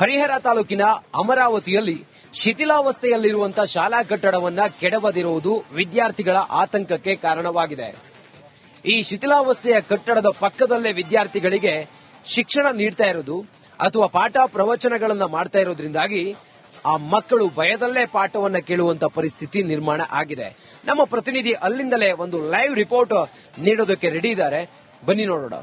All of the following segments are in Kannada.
ಹರಿಹರ ತಾಲೂಕಿನ ಅಮರಾವತಿಯಲ್ಲಿ ಶಿಥಿಲಾವಸ್ಥೆಯಲ್ಲಿರುವಂತಹ ಶಾಲಾ ಕಟ್ಟಡವನ್ನ ಕೆಡವದಿರುವುದು ವಿದ್ಯಾರ್ಥಿಗಳ ಆತಂಕಕ್ಕೆ ಕಾರಣವಾಗಿದೆ. ಈ ಶಿಥಿಲಾವಸ್ಥೆಯ ಕಟ್ಟಡದ ಪಕ್ಕದಲ್ಲೇ ವಿದ್ಯಾರ್ಥಿಗಳಿಗೆ ಶಿಕ್ಷಣ ನೀಡ್ತಾ ಇರೋದು ಅಥವಾ ಪಾಠ ಪ್ರವಚನಗಳನ್ನ ಮಾಡ್ತಾ ಇರೋದ್ರಿಂದಾಗಿ ಆ ಮಕ್ಕಳು ಭಯದಲ್ಲೇ ಪಾಠವನ್ನ ಕೇಳುವಂತ ಪರಿಸ್ಥಿತಿ ನಿರ್ಮಾಣ ಆಗಿದೆ. ನಮ್ಮ ಪ್ರತಿನಿಧಿ ಅಲ್ಲಿಂದಲೇ ಒಂದು ಲೈವ್ ರಿಪೋರ್ಟ್ ನೀಡೋದಕ್ಕೆ ರೆಡಿ ಇದ್ದಾರೆ. ಬನ್ನಿ ನೋಡೋಣ.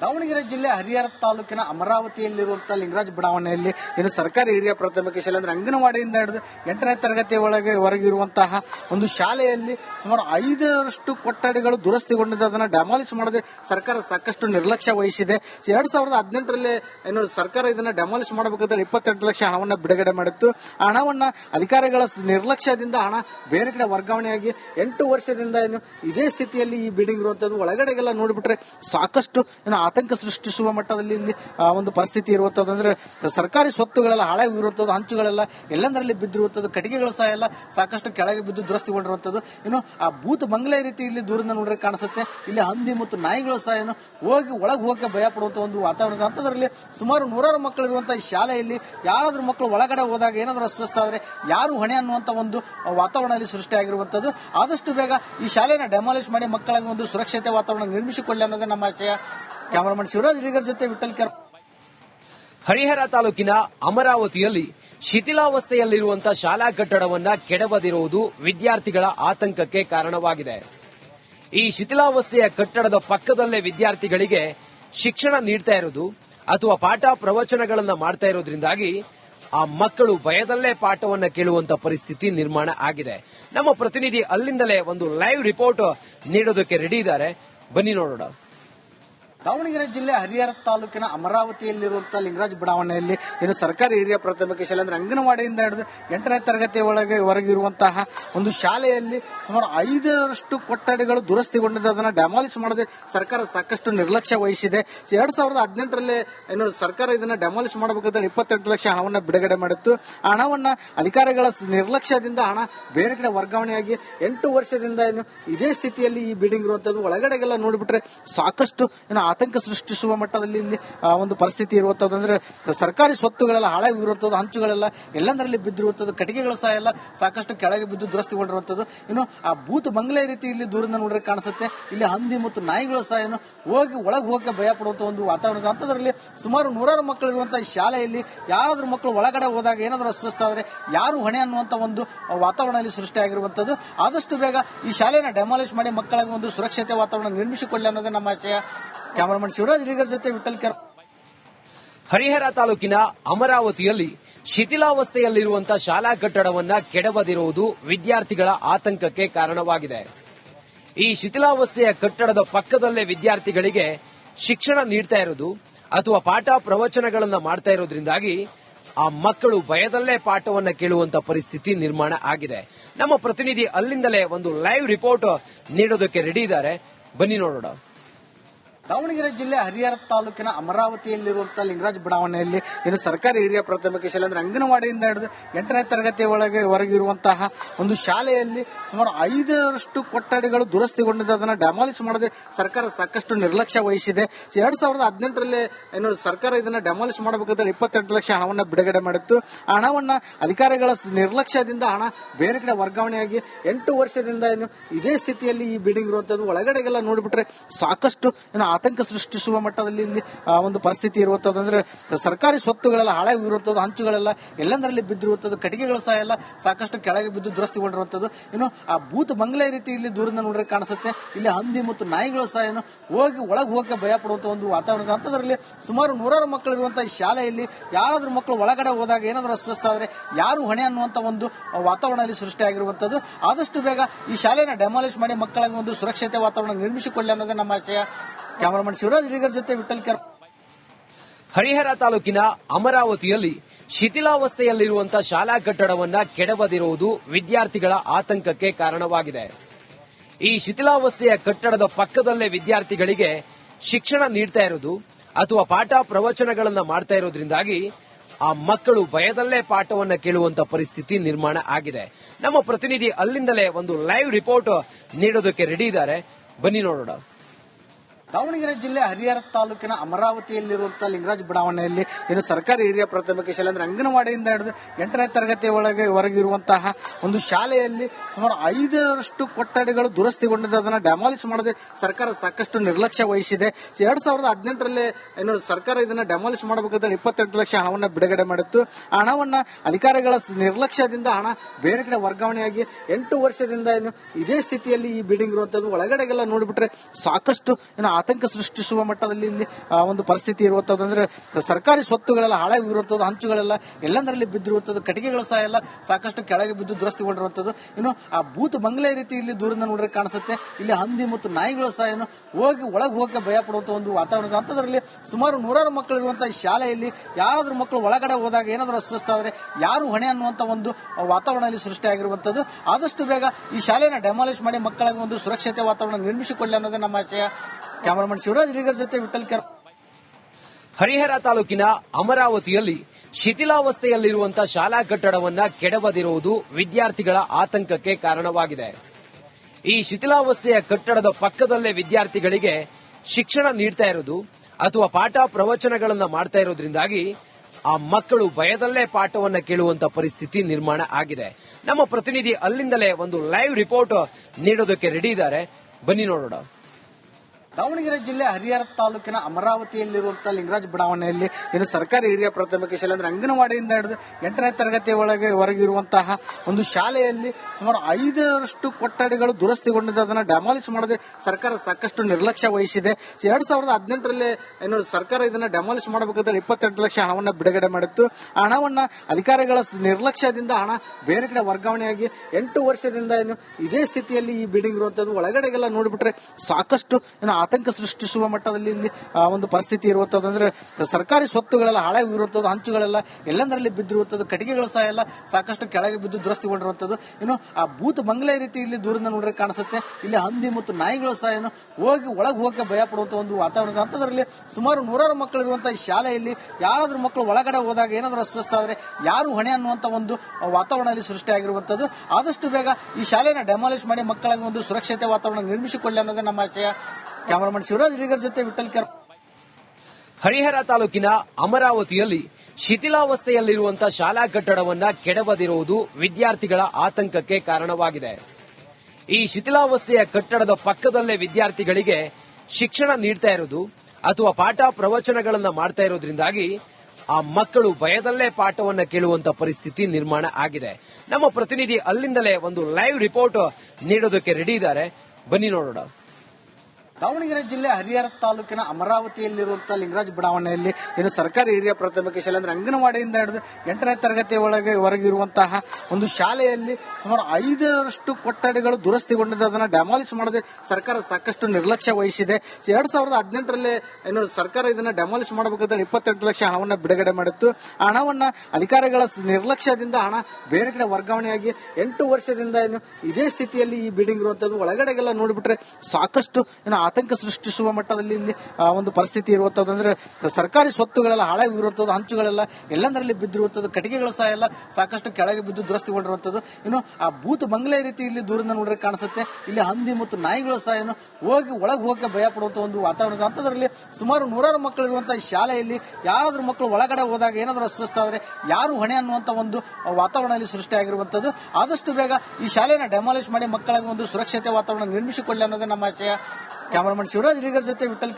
ದಾವಣಗೆರೆ ಜಿಲ್ಲೆ ಹರಿಹರ ತಾಲೂಕಿನ ಅಮರಾವತಿಯಲ್ಲಿರುವಂತಹ ಲಿಂಗರಾಜ್ ಬಡಾವಣೆಯಲ್ಲಿ ಏನು ಸರ್ಕಾರಿ ಹಿರಿಯ ಪ್ರಾಥಮಿಕ ಶಾಲೆ ಅಂದ್ರೆ ಅಂಗನವಾಡಿಯಿಂದ ಹಿಡಿದು ಎಂಟನೇ ತರಗತಿ ಒಳಗೆ ಹೊರಗಿರುವಂತಹ ಒಂದು ಶಾಲೆಯಲ್ಲಿ ಸುಮಾರು ಐದರಷ್ಟು ಕೊಠಡಿಗಳು ದುರಸ್ತಿಗೊಂಡಿದೆ. ಅದನ್ನ ಡೆಮಾಲಿಷ್ ಮಾಡದೆ ಸರ್ಕಾರ ಸಾಕಷ್ಟು ನಿರ್ಲಕ್ಷ್ಯ ವಹಿಸಿದೆ. ಎರಡ್ ಸಾವಿರದ ಹದಿನೆಂಟರಲ್ಲಿ ಏನು ಸರ್ಕಾರ ಇದನ್ನ ಡೆಮಾಲಿಷ್ ಮಾಡಬೇಕಾದ್ರೆ ಇಪ್ಪತ್ತೆಂಟು ಲಕ್ಷ ಹಣವನ್ನ ಬಿಡುಗಡೆ ಮಾಡಿತ್ತು. ಆ ಹಣವನ್ನ ಅಧಿಕಾರಿಗಳ ನಿರ್ಲಕ್ಷ್ಯದಿಂದ ಹಣ ಬೇರೆ ಕಡೆ ವರ್ಗಾವಣೆಯಾಗಿ ಎಂಟು ವರ್ಷದಿಂದ ಏನು ಇದೇ ಸ್ಥಿತಿಯಲ್ಲಿ ಈ ಬಿಲ್ಡಿಂಗ್ ಇರುವಂತದ್ದು ಒಳಗಡೆಗೆಲ್ಲ ನೋಡಿಬಿಟ್ರೆ ಸಾಕಷ್ಟು ಏನು ಆತಂಕ ಸೃಷ್ಟಿಸುವ ಮಟ್ಟದಲ್ಲಿ ಇಲ್ಲಿ ಒಂದು ಪರಿಸ್ಥಿತಿ ಇರುವಂತದ್ದು. ಅಂದ್ರೆ ಸರ್ಕಾರಿ ಸ್ವತ್ತುಗಳೆಲ್ಲ ಹಾಳಾಗಿರುವಂತದ್ದು ಹಂಚುಗಳೆಲ್ಲ ಎಲ್ಲೆಂದರಲ್ಲಿ ಬಿದ್ದಿರುವಂತದ್ದು, ಕಟ್ಟಿಗೆಗಳು ಸಹ ಎಲ್ಲ ಸಾಕಷ್ಟು ಕೆಳಗೆ ಬಿದ್ದು ದುರಸ್ತಿಗೊಂಡಿರುವಂತದ್ದು. ಏನು ಆ ಭೂತ ಬಂಗ್ಲೆ ರೀತಿ ಇಲ್ಲಿ ದೂರದಿಂದ ನೋಡ್ರೆ ಕಾಣಿಸುತ್ತೆ. ಇಲ್ಲಿ ಹಂದಿ ಮತ್ತು ನಾಯಿಗಳು ಸಹ ಏನು ಹೋಗಿ, ಒಳಗೆ ಹೋಗಕ್ಕೆ ಭಯ ಪಡುವಂತ ಒಂದು ವಾತಾವರಣ. ಅಂತದ್ರಲ್ಲಿ ಸುಮಾರು ನೂರಾರು ಮಕ್ಕಳು ಇರುವಂತಹ ಶಾಲೆಯಲ್ಲಿ ಯಾರಾದ್ರೂ ಮಕ್ಕಳು ಒಳಗಡೆ ಹೋದಾಗ ಏನಾದ್ರೂ ಅಸ್ವಸ್ಥ ಆದ್ರೆ ಯಾರು ಹೊಣೆ ಅನ್ನುವಂತ ಒಂದು ವಾತಾವರಣ ಇಲ್ಲಿ ಸೃಷ್ಟಿಯಾಗಿರುವಂತದ್ದು. ಆದಷ್ಟು ಬೇಗ ಈ ಶಾಲೆನ ಡೆಮಾಲಿಷ್ ಮಾಡಿ ಮಕ್ಕಳಿಗೆ ಒಂದು ಸುರಕ್ಷತೆ ವಾತಾವರಣ ನಿರ್ಮಿಸಿಕೊಳ್ಳಿ ಅನ್ನೋದೇ ನಮ್ಮ ಆಶಯ. ಕ್ಯಾಮರಾಮನ್ ಶಿವರಾಜ್ ರಿಗರ್ ಜೊತೆ ವಿಠಲ್ ಕರ್ ಹರಿಹರ ತಾಲೂಕಿನ ಅಮರಾವತಿಯಲ್ಲಿ ಶಿಥಿಲಾವಸ್ಥೆಯಲ್ಲಿರುವಂತಹ ಶಾಲಾ ಕಟ್ಟಡವನ್ನ ಕೆಡವದಿರುವುದು ವಿದ್ಯಾರ್ಥಿಗಳ ಆತಂಕಕ್ಕೆ ಕಾರಣವಾಗಿದೆ. ಈ ಶಿಥಿಲಾವಸ್ಥೆಯ ಕಟ್ಟಡದ ಪಕ್ಕದಲ್ಲೇ ವಿದ್ಯಾರ್ಥಿಗಳಿಗೆ ಶಿಕ್ಷಣ ನೀಡ್ತಾ ಇರೋದು ಅಥವಾ ಪಾಠ ಪ್ರವಚನಗಳನ್ನ ಮಾಡ್ತಾ ಇರೋದ್ರಿಂದಾಗಿ ಆ ಮಕ್ಕಳು ಭಯದಲ್ಲೇ ಪಾಠವನ್ನ ಕೇಳುವಂತ ಪರಿಸ್ಥಿತಿ ನಿರ್ಮಾಣ ಆಗಿದೆ. ನಮ್ಮ ಪ್ರತಿನಿಧಿ ಅಲ್ಲಿಂದಲೇ ಒಂದು ಲೈವ್ ರಿಪೋರ್ಟ್ ನೀಡೋದಕ್ಕೆ ರೆಡಿ ಇದ್ದಾರೆ. ಬನ್ನಿ ನೋಡೋಣ. ದಾವಣಗೆರೆ ಜಿಲ್ಲೆ ಹರಿಹರ ತಾಲೂಕಿನ ಅಮರಾವತಿಯಲ್ಲಿರುವಂತಹ ಲಿಂಗರಾಜ್ ಬಡಾವಣೆಯಲ್ಲಿ ಏನು ಸರ್ಕಾರಿ ಹಿರಿಯ ಪ್ರಾಥಮಿಕ ಶಾಲೆ ಅಂದ್ರೆ ಅಂಗನವಾಡಿಯಿಂದ ಹಿಡಿದು ಎಂಟನೇ ತರಗತಿ ಒಳಗೆ ಹೊರಗಿರುವಂತಹ ಒಂದು ಶಾಲೆಯಲ್ಲಿ ಸುಮಾರು ಐದರಷ್ಟು ಕೊಠಡಿಗಳು ದುರಸ್ತಿಗೊಂಡಿದೆ. ಅದನ್ನ ಡೆಮಾಲಿಸ್ ಮಾಡದೆ ಸರ್ಕಾರ ಸಾಕಷ್ಟು ನಿರ್ಲಕ್ಷ್ಯ ವಹಿಸಿದೆ. ಎರಡ್ ಸಾವಿರದ ಹದಿನೆಂಟರಲ್ಲಿ ಏನು ಸರ್ಕಾರ ಇದನ್ನ ಡೆಮಾಲಿಷ್ ಮಾಡಬೇಕಾದ್ರೆ ಇಪ್ಪತ್ತೆಂಟು ಲಕ್ಷ ಹಣವನ್ನ ಬಿಡುಗಡೆ ಮಾಡಿತ್ತು. ಆ ಹಣವನ್ನ ಅಧಿಕಾರಿಗಳ ನಿರ್ಲಕ್ಷ್ಯದಿಂದ ಹಣ ಬೇರೆ ಕಡೆ ವರ್ಗಾವಣೆಯಾಗಿ ಎಂಟು ವರ್ಷದಿಂದ ಏನು ಇದೇ ಸ್ಥಿತಿಯಲ್ಲಿ ಈ ಬಿಲ್ಡಿಂಗ್ ಇರುವಂತದ್ದು. ಒಳಗಡೆಗೆಲ್ಲ ನೋಡಿಬಿಟ್ರೆ ಸಾಕಷ್ಟು ಏನು ಆತಂಕ ಸೃಷ್ಟಿಸುವ ಮಟ್ಟದಲ್ಲಿ ಇಲ್ಲಿ ಒಂದು ಪರಿಸ್ಥಿತಿ ಇರುವಂತದ್ದು. ಅಂದ್ರೆ ಸರ್ಕಾರಿ ಸ್ವತ್ತುಗಳೆಲ್ಲ ಹಾಳಾಗಿರುವಂತದ್ದು ಹಂಚುಗಳೆಲ್ಲ ಎಲ್ಲಂದರಲ್ಲಿ ಬಿದ್ದಿರುವಂತದ್ದು, ಕಟ್ಟಿಗೆಗಳು ಸಹ ಎಲ್ಲ ಸಾಕಷ್ಟು ಕೆಳಗೆ ಬಿದ್ದು ದುರಸ್ತಿಗೊಂಡಿರುವಂತದ್ದು. ಇನ್ನು ಆ ಭೂತ ಬಂಗ್ಲೆ ರೀತಿ ಇಲ್ಲಿ ದೂರದಿಂದ ನೋಡ್ರೆ ಕಾಣಿಸುತ್ತೆ. ಇಲ್ಲಿ ಹಂದಿ ಮತ್ತು ನಾಯಿಗಳು ಸಹ ಏನು ಹೋಗಿ, ಒಳಗೆ ಹೋಗಕ್ಕೆ ಭಯ ಪಡುವಂತ ಒಂದು ವಾತಾವರಣ. ಅಂತದ್ರಲ್ಲಿ ಸುಮಾರು ನೂರಾರು ಮಕ್ಕಳು ಇರುವಂತಹ ಶಾಲೆಯಲ್ಲಿ ಯಾರಾದ್ರೂ ಮಕ್ಕಳು ಒಳಗಡೆ ಹೋದಾಗ ಏನಾದ್ರೂ ಅಸ್ವಸ್ಥ ಆದ್ರೆ ಯಾರು ಹೊಣೆ ಅನ್ನುವಂತ ಒಂದು ವಾತಾವರಣ ಇಲ್ಲಿ ಸೃಷ್ಟಿಯಾಗಿರುವಂತದ್ದು. ಆದಷ್ಟು ಬೇಗ ಈ ಶಾಲೆಯನ್ನು ಡೆಮಾಲಿಷ್ ಮಾಡಿ ಮಕ್ಕಳಿಗೆ ಒಂದು ಸುರಕ್ಷತೆ ವಾತಾವರಣ ನಿರ್ಮಿಸಿಕೊಳ್ಳಿ ಅನ್ನೋದೇ ನಮ್ಮ ಆಶಯ. ಕ್ಯಾಮರಾಮನ್ ಶಿವರಾಜ್ ಲಿಗರ್ ಜೊತೆ ವಿಠಲ್ ಕೆರ್. ಹರಿಹರ ತಾಲೂಕಿನ ಅಮರಾವತಿಯಲ್ಲಿ ಶಿಥಿಲಾವಸ್ಥೆಯಲ್ಲಿರುವಂತಹ ಶಾಲಾ ಕಟ್ಟಡವನ್ನ ಕೆಡವದಿರುವುದು ವಿದ್ಯಾರ್ಥಿಗಳ ಆತಂಕಕ್ಕೆ ಕಾರಣವಾಗಿದೆ. ಈ ಶಿಥಿಲಾವಸ್ಥೆಯ ಕಟ್ಟಡದ ಪಕ್ಕದಲ್ಲೇ ವಿದ್ಯಾರ್ಥಿಗಳಿಗೆ ಶಿಕ್ಷಣ ನೀಡ್ತಾ ಇರೋದು ಅಥವಾ ಪಾಠ ಪ್ರವಚನಗಳನ್ನ ಮಾಡ್ತಾ ಇರೋದ್ರಿಂದಾಗಿ ಆ ಮಕ್ಕಳು ಭಯದಲ್ಲೇ ಪಾಠವನ್ನ ಕೇಳುವಂತ ಪರಿಸ್ಥಿತಿ ನಿರ್ಮಾಣ ಆಗಿದೆ. ನಮ್ಮ ಪ್ರತಿನಿಧಿ ಅಲ್ಲಿಂದಲೇ ಒಂದು ಲೈವ್ ರಿಪೋರ್ಟ್ ನೀಡೋದಕ್ಕೆ ರೆಡಿ ಇದ್ದಾರೆ. ಬನ್ನಿ ನೋಡೋಣ. ದಾವಣಗೆರೆ ಜಿಲ್ಲೆ ಹರಿಹರ ತಾಲೂಕಿನ ಅಮರಾವತಿಯಲ್ಲಿರುವಂತಹ ಲಿಂಗರಾಜ್ ಬಡಾವಣೆಯಲ್ಲಿ ಏನು ಸರ್ಕಾರಿ ಹಿರಿಯ ಪ್ರಾಥಮಿಕ ಶಾಲೆ ಅಂದ್ರೆ ಅಂಗನವಾಡಿಯಿಂದ ಹಿಡಿದು ಎಂಟನೇ ತರಗತಿ ಒಳಗೆ ಹೊರಗಿರುವಂತಹ ಒಂದು ಶಾಲೆಯಲ್ಲಿ ಸುಮಾರು ಐದರಷ್ಟು ಕೊಠಡಿಗಳು ದುರಸ್ತಿಗೊಂಡಿದೆ. ಅದನ್ನ ಡೆಮಾಲಿಷ್ ಮಾಡದೆ ಸರ್ಕಾರ ಸಾಕಷ್ಟು ನಿರ್ಲಕ್ಷ್ಯ ವಹಿಸಿದೆ. ಎರಡ್ ಸಾವಿರದ ಹದಿನೆಂಟರಲ್ಲಿ ಏನು ಸರ್ಕಾರ ಇದನ್ನ ಡೆಮಾಲಿಷ್ ಮಾಡಬೇಕಾದ್ರೆ ಇಪ್ಪತ್ತೆಂಟು ಲಕ್ಷ ಹಣವನ್ನ ಬಿಡುಗಡೆ ಮಾಡಿತ್ತು. ಆ ಹಣವನ್ನ ಅಧಿಕಾರಿಗಳ ನಿರ್ಲಕ್ಷ್ಯದಿಂದ ಹಣ ಬೇರೆ ಕಡೆ ವರ್ಗಾವಣೆಯಾಗಿ ಎಂಟು ವರ್ಷದಿಂದ ಏನು ಇದೇ ಸ್ಥಿತಿಯಲ್ಲಿ ಈ ಬಿಲ್ಡಿಂಗ್ ಇರುವಂತದ್ದು ಒಳಗಡೆಗೆಲ್ಲ ನೋಡಿಬಿಟ್ರೆ ಸಾಕಷ್ಟು ಏನು ಆತಂಕ ಸೃಷ್ಟಿಸುವ ಮಟ್ಟದಲ್ಲಿ ಇಲ್ಲಿ ಒಂದು ಪರಿಸ್ಥಿತಿ ಇರುವಂತದ್ದು. ಅಂದ್ರೆ ಸರ್ಕಾರಿ ಸ್ವತ್ತುಗಳೆಲ್ಲ ಹಾಳಾಗಿರುವಂತದ್ದು ಹಂಚುಗಳೆಲ್ಲ ಎಲ್ಲೆಂದರಲ್ಲಿ ಬಿದ್ದಿರುವಂತದ್ದು, ಕಟ್ಟಿಗೆಗಳು ಸಹ ಎಲ್ಲ ಸಾಕಷ್ಟು ಕೆಳಗೆ ಬಿದ್ದು ದುರಸ್ತಿಗೊಂಡಿರುವಂತದ್ದು. ಇನ್ನು, ಆ, ಭೂತ ಬಂಗ್ಲೆ ರೀತಿ ಇಲ್ಲಿ ದೂರದಿಂದ ನೋಡ್ರೆ ಕಾಣಿಸುತ್ತೆ. ಇಲ್ಲಿ ಹಂದಿ ಮತ್ತು ನಾಯಿಗಳು ಸಹ ಏನು ಹೋಗಿ ಒಳಗೆ ಹೋಗಕ್ಕೆ ಭಯ ಪಡುವಂತ ಒಂದು ವಾತಾವರಣ. ಅಂತದ್ರಲ್ಲಿ ಸುಮಾರು ನೂರಾರು ಮಕ್ಕಳು ಇರುವಂತ ಈ ಶಾಲೆಯಲ್ಲಿ ಯಾರಾದ್ರೂ ಮಕ್ಕಳು ಒಳಗಡೆ ಹೋದಾಗ ಏನಾದ್ರೂ ಅಸ್ವಸ್ಥ ಆದ್ರೆ ಯಾರು ಹೊಣೆ ಅನ್ನುವಂತ ಒಂದು ವಾತಾವರಣ ಇಲ್ಲಿ ಸೃಷ್ಟಿಯಾಗಿರುವಂತದ್ದು. ಆದಷ್ಟು ಬೇಗ ಈ ಶಾಲೆಯನ್ನ ಡೆಮಾಲಿಷ್ ಮಾಡಿ ಮಕ್ಕಳಿಗೆ ಒಂದು ಸುರಕ್ಷತೆ ವಾತಾವರಣ ನಿರ್ಮಿಸಿಕೊಳ್ಳಿ ಅನ್ನೋದೇ ನಮ್ಮ ಆಶಯ. ಕ್ಯಾಮರಾಮನ್ ಶಿವರಾಜ್ ರಿಗರ್ ಜೊತೆ ವಿಠಲ್ ಕರ್ ಹರಿಹರ ತಾಲೂಕಿನ ಅಮರಾವತಿಯಲ್ಲಿ ಶಿಥಿಲಾವಸ್ಥೆಯಲ್ಲಿರುವಂತಹ ಶಾಲಾ ಕಟ್ಟಡವನ್ನ ಕೆಡವದಿರುವುದು ವಿದ್ಯಾರ್ಥಿಗಳ ಆತಂಕಕ್ಕೆ ಕಾರಣವಾಗಿದೆ. ಈ ಶಿಥಿಲಾವಸ್ಥೆಯ ಕಟ್ಟಡದ ಪಕ್ಕದಲ್ಲೇ ವಿದ್ಯಾರ್ಥಿಗಳಿಗೆ ಶಿಕ್ಷಣ ನೀಡ್ತಾ ಇರೋದು ಅಥವಾ ಪಾಠ ಪ್ರವಚನಗಳನ್ನ ಮಾಡ್ತಾ ಇರೋದ್ರಿಂದಾಗಿ ಆ ಮಕ್ಕಳು ಭಯದಲ್ಲೇ ಪಾಠವನ್ನ ಕೇಳುವಂತ ಪರಿಸ್ಥಿತಿ ನಿರ್ಮಾಣ ಆಗಿದೆ. ನಮ್ಮ ಪ್ರತಿನಿಧಿ ಅಲ್ಲಿಂದಲೇ ಒಂದು ಲೈವ್ ರಿಪೋರ್ಟ್ ನೀಡೋದಕ್ಕೆ ರೆಡಿ ಇದ್ದಾರೆ. ಬನ್ನಿ ನೋಡೋಣ. ದಾವಣಗೆರೆ ಜಿಲ್ಲೆ ಹರಿಹರ ತಾಲೂಕಿನ ಅಮರಾವತಿಯಲ್ಲಿರುವಂತಹ ಲಿಂಗರಾಜ್ ಬಡಾವಣೆಯಲ್ಲಿ ಏನು ಸರ್ಕಾರಿ ಹಿರಿಯ ಪ್ರಾಥಮಿಕ ಶಾಲೆ ಅಂದ್ರೆ ಅಂಗನವಾಡಿಯಿಂದ ಹಿಡಿದು ಎಂಟನೇ ತರಗತಿ ಒಳಗೆ ಹೊರಗಿರುವಂತಹ ಒಂದು ಶಾಲೆಯಲ್ಲಿ ಸುಮಾರು ಐದರಷ್ಟು ಕೊಠಡಿಗಳು ದುರಸ್ತಿಗೊಂಡಿದೆ. ಅದನ್ನ ಡೆಮಾಲಿಸ್ ಮಾಡದೆ ಸರ್ಕಾರ ಸಾಕಷ್ಟು ನಿರ್ಲಕ್ಷ್ಯ ವಹಿಸಿದೆ. ಎರಡ್ ಸಾವಿರದ ಹದಿನೆಂಟರಲ್ಲಿ ಏನು ಸರ್ಕಾರ ಇದನ್ನ ಡೆಮಾಲಿಸ್ ಮಾಡಬೇಕಂತ ಇಪ್ಪತ್ತೆಂಟು ಲಕ್ಷ ಹಣವನ್ನ ಬಿಡುಗಡೆ ಮಾಡಿತ್ತು. ಆ ಹಣವನ್ನ ಅಧಿಕಾರಿಗಳ ನಿರ್ಲಕ್ಷ್ಯದಿಂದ ಹಣ ಬೇರೆ ಕಡೆ ವರ್ಗಾವಣೆಯಾಗಿ ಎಂಟು ವರ್ಷದಿಂದ ಏನು ಇದೇ ಸ್ಥಿತಿಯಲ್ಲಿ ಈ ಬಿಲ್ಡಿಂಗ್ ಇರುವಂತದ್ದು. ಒಳಗಡೆಗೆಲ್ಲ ನೋಡಿಬಿಟ್ರೆ ಸಾಕಷ್ಟು ಏನು ಆತಂಕ ಸೃಷ್ಟಿಸುವ ಮಟ್ಟದಲ್ಲಿ ಇಲ್ಲಿ ಒಂದು ಪರಿಸ್ಥಿತಿ ಇರುವಂತದ್ದು. ಅಂದ್ರೆ ಸರ್ಕಾರಿ ಸ್ವತ್ತುಗಳೆಲ್ಲ ಹಾಳಾಗಿರುವಂತದ್ದು, ಹಂಚುಗಳೆಲ್ಲ ಎಲ್ಲಂದರಲ್ಲಿ ಬಿದ್ದಿರುವಂತದ್ದು, ಕಟ್ಟಿಗೆಗಳು ಸಹ ಎಲ್ಲ ಸಾಕಷ್ಟು ಕೆಳಗೆ ಬಿದ್ದು ದುರಸ್ತಿಗೊಂಡಿರುವಂತದ್ದು. ಇನ್ನು ಆ ಬೂತ್ ಬಂಗ್ಲೆ ರೀತಿ ಇಲ್ಲಿ ದೂರದಿಂದ ನೋಡ್ರೆ ಕಾಣಿಸುತ್ತೆ. ಇಲ್ಲಿ ಹಂದಿ ಮತ್ತು ನಾಯಿಗಳು ಸಹ ಏನು ಹೋಗಿ ಒಳಗೆ ಹೋಗಕ್ಕೆ ಭಯ ಪಡುವಂತ ಒಂದು ವಾತಾವರಣ. ಅಂತದ್ರಲ್ಲಿ ಸುಮಾರು ನೂರಾರು ಮಕ್ಕಳು ಇರುವಂತಹ ಶಾಲೆಯಲ್ಲಿ ಯಾರಾದ್ರೂ ಮಕ್ಕಳು ಒಳಗಡೆ ಹೋದಾಗ ಏನಾದರೂ ಅಸ್ವಸ್ಥ ಆದ್ರೆ ಯಾರು ಹೊಣೆ ಅನ್ನುವಂತ ಒಂದು ವಾತಾವರಣ ಇಲ್ಲಿ ಸೃಷ್ಟಿಯಾಗಿರುವಂತದ್ದು ಆದಷ್ಟು ಬೇಗ ಈ ಶಾಲೆಯನ್ನು ಡೆಮಾಲಿಷ್ ಮಾಡಿ ಮಕ್ಕಳಿಗೆ ಒಂದು ಸುರಕ್ಷತೆ ವಾತಾವರಣ ನಿರ್ಮಿಸಿಕೊಳ್ಳಿ ಅನ್ನೋದೇ ನಮ್ಮ ಆಶಯ. ಕ್ಯಾಮರಾಮನ್ ಶಿವರಾಜ್ ರೀಗರ್ ಜೊತೆ ವಿಠಲ್ ಕೆರ ಹರಿಹರ ತಾಲೂಕಿನ ಅಮರಾವತಿಯಲ್ಲಿ ಶಿಥಿಲಾವಸ್ಥೆಯಲ್ಲಿರುವಂತಹ ಶಾಲಾ ಕಟ್ಟಡವನ್ನ ಕೆಡವದಿರುವುದು ವಿದ್ಯಾರ್ಥಿಗಳ ಆತಂಕಕ್ಕೆ ಕಾರಣವಾಗಿದೆ. ಈ ಶಿಥಿಲಾವಸ್ಥೆಯ ಕಟ್ಟಡದ ಪಕ್ಕದಲ್ಲೇ ವಿದ್ಯಾರ್ಥಿಗಳಿಗೆ ಶಿಕ್ಷಣ ನೀಡ್ತಾ ಇರೋದು ಅಥವಾ ಪಾಠ ಪ್ರವಚನಗಳನ್ನ ಮಾಡ್ತಾ ಇರೋದ್ರಿಂದಾಗಿ ಆ ಮಕ್ಕಳು ಭಯದಲ್ಲೇ ಪಾಠವನ್ನ ಕೇಳುವಂತ ಪರಿಸ್ಥಿತಿ ನಿರ್ಮಾಣ ಆಗಿದೆ. ನಮ್ಮ ಪ್ರತಿನಿಧಿ ಅಲ್ಲಿಂದಲೇ ಒಂದು ಲೈವ್ ರಿಪೋರ್ಟ್ ನೀಡೋದಕ್ಕೆ ರೆಡಿ ಇದ್ದಾರೆ. ಬನ್ನಿ ನೋಡೋಣ. ದಾವಣಗೆರೆ ಜಿಲ್ಲೆ ಹರಿಹರ ತಾಲೂಕಿನ ಅಮರಾವತಿಯಲ್ಲಿರುವಂತಹ ಲಿಂಗರಾಜ್ ಬಡಾವಣೆಯಲ್ಲಿ ಏನು ಸರ್ಕಾರಿ ಹಿರಿಯ ಪ್ರಾಥಮಿಕ ಶಾಲೆ ಅಂದ್ರೆ ಅಂಗನವಾಡಿಯಿಂದ ಹಿಡಿದು ಎಂಟನೇ ತರಗತಿ ಒಳಗೆ ಹೊರಗಿರುವಂತಹ ಒಂದು ಶಾಲೆಯಲ್ಲಿ ಸುಮಾರು ಐದರಷ್ಟು ಕೊಠಡಿಗಳು ದುರಸ್ತಿಗೊಂಡಿದ್ದು ಅದನ್ನ ಡೆಮಾಲಿಸ್ ಮಾಡದೆ ಸರ್ಕಾರ ಸಾಕಷ್ಟು ನಿರ್ಲಕ್ಷ್ಯ ವಹಿಸಿದೆ. ಎರಡ್ ಸಾವಿರದ ಹದಿನೆಂಟರಲ್ಲಿ ಏನು ಸರ್ಕಾರ ಇದನ್ನ ಡೆಮಾಲಿಸ್ ಮಾಡಬೇಕಂದ್ರೆ ಇಪ್ಪತ್ತೆಂಟು ಲಕ್ಷ ಹಣವನ್ನ ಬಿಡುಗಡೆ ಮಾಡಿತ್ತು. ಆ ಹಣವನ್ನ ಅಧಿಕಾರಿಗಳ ನಿರ್ಲಕ್ಷ್ಯದಿಂದ ಹಣ ಬೇರೆ ಕಡೆ ವರ್ಗಾವಣೆಯಾಗಿ ಎಂಟು ವರ್ಷದಿಂದ ಏನು ಇದೇ ಸ್ಥಿತಿಯಲ್ಲಿ ಈ ಬಿಲ್ಡಿಂಗ್ ಇರುವಂತದ್ದು ಒಳಗಡೆಗೆಲ್ಲ ನೋಡಿಬಿಟ್ರೆ ಸಾಕಷ್ಟು ಏನು ಆತಂಕ ಸೃಷ್ಟಿಸುವ ಮಟ್ಟದಲ್ಲಿ ಇಲ್ಲಿ ಒಂದು ಪರಿಸ್ಥಿತಿ ಇರುವಂತದ್ದು. ಅಂದ್ರೆ ಸರ್ಕಾರಿ ಸ್ವತ್ತುಗಳೆಲ್ಲ ಹಾಳಾಗಿರುವಂತದ್ದು ಹಂಚುಗಳೆಲ್ಲ, ಎಲ್ಲೆಂದರಲ್ಲಿ ಬಿದ್ದಿರುವಂತದ್ದು, ಕಟ್ಟಿಗೆಗಳು ಸಹ ಎಲ್ಲ ಸಾಕಷ್ಟು ಕೆಳಗೆ ಬಿದ್ದು ದುರಸ್ತಿಗೊಂಡಿರುವಂತದ್ದು ಇನ್ನು ಆ ಭೂತ ಬಂಗ್ಲೆ ರೀತಿ ಇಲ್ಲಿ ದೂರದಿಂದ ನೋಡ್ರೆ ಕಾಣಿಸುತ್ತೆ. ಇಲ್ಲಿ ಹಂದಿ ಮತ್ತು ನಾಯಿಗಳು ಸಹ ಏನು ಹೋಗಿ ಒಳಗೆ ಹೋಗಕ್ಕೆ ಭಯ ಪಡುವಂತ ಒಂದು ವಾತಾವರಣ. ಅಂತದ್ರಲ್ಲಿ ಸುಮಾರು ನೂರಾರು ಮಕ್ಕಳು ಇರುವಂತಹ ಶಾಲೆಯಲ್ಲಿ ಯಾರಾದ್ರೂ ಮಕ್ಕಳು ಒಳಗಡೆ ಹೋದಾಗ ಏನಾದ್ರೂ ಅಸ್ವಸ್ಥ ಆದ್ರೆ ಯಾರು ಹೊಣೆ ಅನ್ನುವಂತ ಒಂದು ವಾತಾವರಣ ಸೃಷ್ಟಿ ಆಗಿರುವಂಥದ್ದು ಆದಷ್ಟು ಬೇಗ ಈ ಶಾಲೆನ ಡೆಮಾಲಿಷ್ ಮಾಡಿ ಮಕ್ಕಳಿಗೆ ಒಂದು ಸುರಕ್ಷತೆ ವಾತಾವರಣ ನಿರ್ಮಿಸಿಕೊಳ್ಳಿ ಅನ್ನೋದೇ ನಮ್ಮ ಆಶಯ. ಕ್ಯಾಮರಾಮನ್ ಶಿವರಾಜ್ ರಿಗರ್ ಜೊತೆ ವಿಠಲ್ ಕರ್ ಹರಿಹರ ತಾಲೂಕಿನ ಅಮರಾವತಿಯಲ್ಲಿ ಶಿಥಿಲಾವಸ್ಥೆಯಲ್ಲಿರುವಂತಹ ಶಾಲಾ ಕಟ್ಟಡವನ್ನ ಕೆಡವದಿರುವುದು ವಿದ್ಯಾರ್ಥಿಗಳ ಆತಂಕಕ್ಕೆ ಕಾರಣವಾಗಿದೆ. ಈ ಶಿಥಿಲಾವಸ್ಥೆಯ ಕಟ್ಟಡದ ಪಕ್ಕದಲ್ಲೇ ವಿದ್ಯಾರ್ಥಿಗಳಿಗೆ ಶಿಕ್ಷಣ ನೀಡ್ತಾ ಇರೋದು ಅಥವಾ ಪಾಠ ಪ್ರವಚನಗಳನ್ನ ಮಾಡ್ತಾ ಇರೋದ್ರಿಂದಾಗಿ ಆ ಮಕ್ಕಳು ಭಯದಲ್ಲೇ ಪಾಠವನ್ನ ಕೇಳುವಂತ ಪರಿಸ್ಥಿತಿ ನಿರ್ಮಾಣ ಆಗಿದೆ. ನಮ್ಮ ಪ್ರತಿನಿಧಿ ಅಲ್ಲಿಂದಲೇ ಒಂದು ಲೈವ್ ರಿಪೋರ್ಟ್ ನೀಡೋದಕ್ಕೆ ರೆಡಿ ಇದ್ದಾರೆ. ಬನ್ನಿ ನೋಡೋಣ. ದಾವಣಗೆರೆ ಜಿಲ್ಲೆ ಹರಿಹರ ತಾಲೂಕಿನ ಅಮರಾವತಿಯಲ್ಲಿರುವಂತಹ ಲಿಂಗರಾಜ್ ಬಡಾವಣೆಯಲ್ಲಿ ಏನು ಸರ್ಕಾರಿ ಹಿರಿಯ ಪ್ರಾಥಮಿಕ ಶಾಲೆ ಅಂದ್ರೆ ಅಂಗನವಾಡಿಯಿಂದ ಹಿಡಿದು ಎಂಟನೇ ತರಗತಿ ಒಳಗೆ ಹೊರಗಿರುವಂತಹ ಒಂದು ಶಾಲೆಯಲ್ಲಿ ಸುಮಾರು ಐದರಷ್ಟು ಕೊಠಡಿಗಳು ದುರಸ್ತಿಗೊಂಡಿದೆ. ಅದನ್ನ ಡೆಮಾಲಿಸ್ ಮಾಡದೆ ಸರ್ಕಾರ ಸಾಕಷ್ಟು ನಿರ್ಲಕ್ಷ್ಯ ವಹಿಸಿದೆ. ಎರಡ್ ಸಾವಿರದ ಹದಿನೆಂಟರಲ್ಲಿ ಏನು ಸರ್ಕಾರ ಇದನ್ನ ಡೆಮಾಲಿಸ್ ಮಾಡಬೇಕಂತ ಇಪ್ಪತ್ತೆಂಟು ಲಕ್ಷ ಹಣವನ್ನ ಬಿಡುಗಡೆ ಮಾಡಿತ್ತು. ಆ ಹಣವನ್ನ ಅಧಿಕಾರಿಗಳ ನಿರ್ಲಕ್ಷ್ಯದಿಂದ ಹಣ ಬೇರೆ ಕಡೆ ವರ್ಗಾವಣೆಯಾಗಿ ಎಂಟು ವರ್ಷದಿಂದ ಏನು ಇದೇ ಸ್ಥಿತಿಯಲ್ಲಿ ಈ ಬಿಲ್ಡಿಂಗ್ ಇರುವಂತದ್ದು. ಒಳಗಡೆಗೆಲ್ಲ ನೋಡಿಬಿಟ್ರೆ ಸಾಕಷ್ಟು ಏನು ಆತಂಕ ಸೃಷ್ಟಿಸುವ ಮಟ್ಟದಲ್ಲಿ ಇಲ್ಲಿ ಒಂದು ಪರಿಸ್ಥಿತಿ ಇರುವಂತದ್ದು. ಅಂದ್ರೆ ಸರ್ಕಾರಿ ಸ್ವತ್ತುಗಳೆಲ್ಲ ಹಾಳಾಗಿರುವಂತದ್ದು, ಹಂಚುಗಳೆಲ್ಲ ಎಲ್ಲಂದರಲ್ಲಿ ಬಿದ್ದಿರುವಂತದ್ದು, ಕಟ್ಟಿಗೆಗಳು ಸಹ ಎಲ್ಲ ಸಾಕಷ್ಟು ಕೆಳಗೆ ಬಿದ್ದು ದುರಸ್ತಿಗೊಂಡಿರುವಂತದ್ದು. ಇನ್ನು, ಆ ಬೂತ್ ಬಂಗ್ಲೆ ರೀತಿ ಇಲ್ಲಿ ದೂರದಿಂದ ನೋಡ್ರೆ ಕಾಣಿಸುತ್ತೆ. ಇಲ್ಲಿ ಹಂದಿ ಮತ್ತು ನಾಯಿಗಳು ಸಹ ಏನು ಹೋಗಿ, ಒಳಗೆ ಹೋಗಕ್ಕೆ ಭಯ ಪಡುವಂತ ಒಂದು ವಾತಾವರಣ. ಅಂತದ್ರಲ್ಲಿ ಸುಮಾರು ನೂರಾರು ಮಕ್ಕಳು ಇರುವಂತಹ ಶಾಲೆಯಲ್ಲಿ ಯಾರಾದ್ರೂ ಮಕ್ಕಳು ಒಳಗಡೆ ಹೋದಾಗ ಏನಾದರೂ ಅಸ್ವಸ್ಥ ಆದ್ರೆ ಯಾರು ಹೊಣೆ ಅನ್ನುವಂತ ಒಂದು ವಾತಾವರಣ ಇಲ್ಲಿ ಸೃಷ್ಟಿಯಾಗಿರುವಂತದ್ದು ಆದಷ್ಟು ಬೇಗ ಈ ಶಾಲೆಯನ್ನ ಡೆಮಾಲಿಷ್ ಮಾಡಿ ಮಕ್ಕಳಿಗೆ ಒಂದು ಸುರಕ್ಷತೆ ವಾತಾವರಣ ನಿರ್ಮಿಸಿಕೊಳ್ಳಿ ಅನ್ನೋದೇ ನಮ್ಮ ಆಶಯ. ಕ್ಯಾಮರಾಮನ್ ಶಿವರಾಜ್ ರೀಗರ್ ಜೊತೆ ವಿಠಲ್